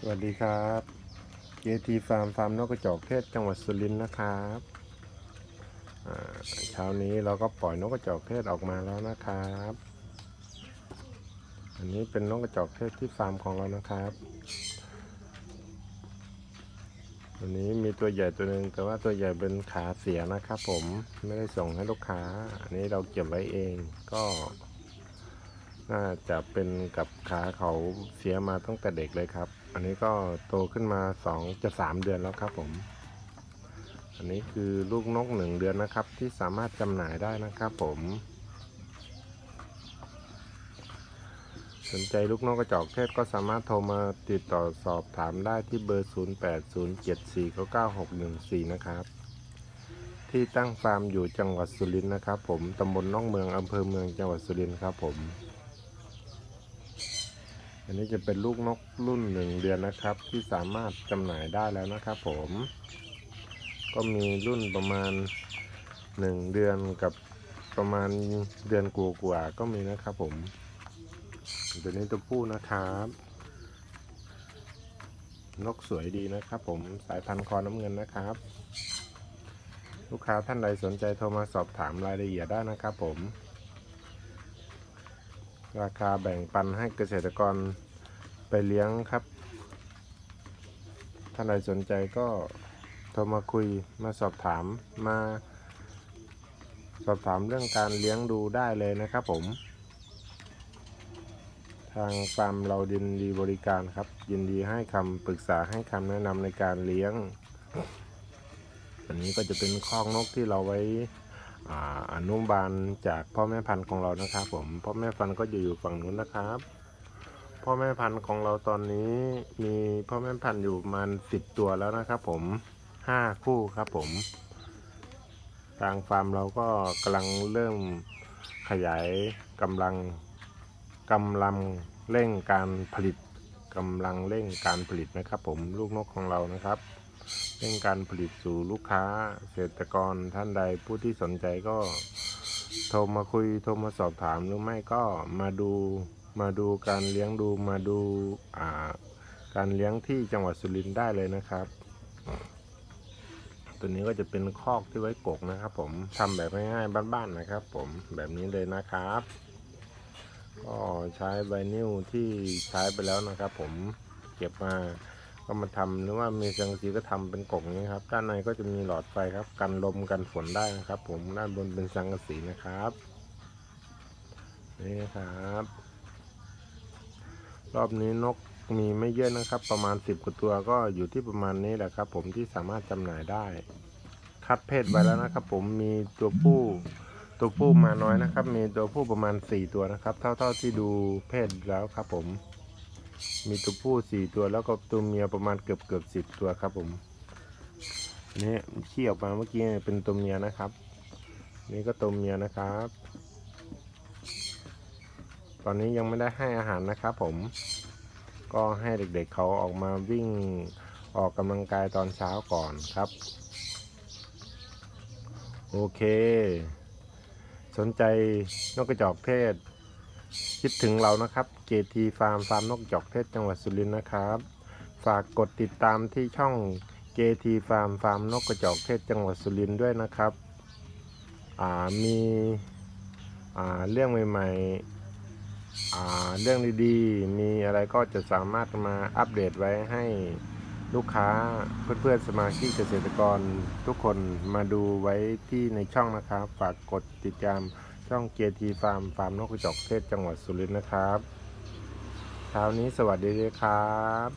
สวัสดีครับเจทีฟาร์มฟาร์มนกกระจอกเทศจังหวัดสุรินทร์นะครับเช้านี้เราก็ปล่อยนกกระจอกเทศออกมาแล้วนะครับ อันนี้เป็นนกกระจอกเทศที่ฟาร์มของเรานะครับวันนี้มีตัวใหญ่ตัวหนึ่งแต่ว่าตัวใหญ่เป็นขาเสียนะครับผมไม่ได้ส่งให้ลูกค้า อันนี้เราเก็บไว้เองก็น่าจะเป็นกับขาเขาเสียมาตั้งแต่เด็กเลยครับ อันนี้ก็โตขึ้นมาสองจะสามเดือนแล้วครับผม อันนี้คือลูกนกหนึ่งเดือนนะครับ ที่สามารถจำหน่ายได้นะครับผม สนใจลูกนกกระจอกเทศก็สามารถโทรมาติดต่อสอบถามได้ที่เบอร์ 0807499614 นะครับ ที่ตั้งฟาร์มอยู่จังหวัดสุรินทร์นะครับผมตำบลน่องเมืองอำเภอเมืองจังหวัดสุรินทร์ครับผม อันนี้จะเป็นลูกนกรุ่นหนึ่งเดือนนะครับ ที่สามารถจำหน่ายได้แล้วนะครับผม ก็มีรุ่นประมาณหนึ่งเดือนกับประมาณเดือนกว่าๆก็มีนะครับผมตัวนี้ตัวผู้นะครับ นกสวยดีนะครับผมสายพันธุ์คอน้ำเงินนะครับ ลูกค้าท่านใดสนใจโทรมาสอบถามรายละเอียดได้นะครับผม ราคาแบ่งปันให้เกษตรกรไปเลี้ยงครับ ท่านใดสนใจก็โทรมาคุยมาสอบถามมา สอบถามเรื่องการเลี้ยงดูได้เลยนะครับผม ทางฟาร์มเรายินดีบริการครับ ยินดีให้คำปรึกษาให้คำแนะนำในการเลี้ยง อันนี้ก็จะเป็นคอกนกที่เราไว้ อนุบาลจากพ่อแม่พันธุ์ของเรานะครับผมพ่อแม่พันธุ์ก็จะอยู่ฝั่งนู้นนะครับ พ่อแม่พันธุ์ของเราตอนนี้มีพ่อแม่พันธุ์อยู่ประมาณสิบตัวแล้วนะครับ ผมห้าคู่ครับผม ทางฟาร์มเราก็กำลังเริ่มขยายกำลังกำลังเร่งการผลิตกำลังเร่งการผลิตนะครับ ผมลูกนกของเรานะครับ เรื่องการผลิตสู่ลูกค้าเกษตรกรท่านใดผู้ที่สนใจก็โทรมาคุยโทรมาสอบถามหรือไม่ก็มาดูมาดูการเลี้ยงดูมาดูาการเลี้ยงที่จังหวัดสุรินทร์ได้เลยนะครับ ตัวนี้ก็จะเป็นคอกที่ไว้กกนะครับ ผมทำแบบง่ายๆบ้านๆนะครับ ผมแบบนี้เลยนะครับ ก็ใช้ไวนิลที่ใช้ไปแล้วนะครับ ผมเก็บมา ก็มาทำหรือว่ามีสังกะสีก็ทำเป็นกล่องนี้ครับ ด้านในก็จะมีหลอดไฟครับ กันลมกันฝนได้นะครับ ผมด้านบนเป็นสังกะสีนะครับนี่นะครับ รอบนี้นกมีไม่เยอะนะครับ ประมาณสิบกว่าตัวก็อยู่ที่ประมาณนี้แหละครับ ผมที่สามารถจำหน่ายได้ คัดเพศไว้แล้วนะครับ ผมมีตัวผู้ตัวผู้มาน้อยนะครับ มีตัวผู้ประมาณสี่ตัวนะครับ เท่าเท่าที่ดูเพศแล้วครับผม มีตัวผู้สี่ตัวแล้วก็ตัวเมียประมาณเกือบเกือบสิบตัวครับผมนนี้ขี้ออกมาเมื่อกี้เป็นตัวเมียนะครับ นี่ก็ตัวเมียนะครับ ตอนนี้ยังไม่ได้ให้อาหารนะครับผม ก็ให้เด็กๆเขาออกมาวิ่งออกกำลังกายตอนเช้าก่อนครับ โอเค สนใจนกกระจอกเทศ คิดถึงเรานะครับ JT Farm ฟาร์มนกจอกเทศจังหวัดสุรินทร์นะครับ ฝากกดติดตามที่ช่อง JT Farm ฟาร์มนกกระจอกเทศจังหวัดสุรินทร์ด้วยนะครับมีเรื่องใหม่ๆเรื่องดีๆ มีอะไรก็จะสามารถมาอัปเดตไว้ให้ลูกค้าเพื่อนๆสมาชิกเกษตรกรทุกคนมาดูไว้ที่ในช่องนะครับ ฝากกดติดตาม ช่องเกียร์ทีฟาร์มฟาร์มนกกระจอกเทศจังหวัดสุรินทร์นะครับเช้านี้สวัสดีเลยครับ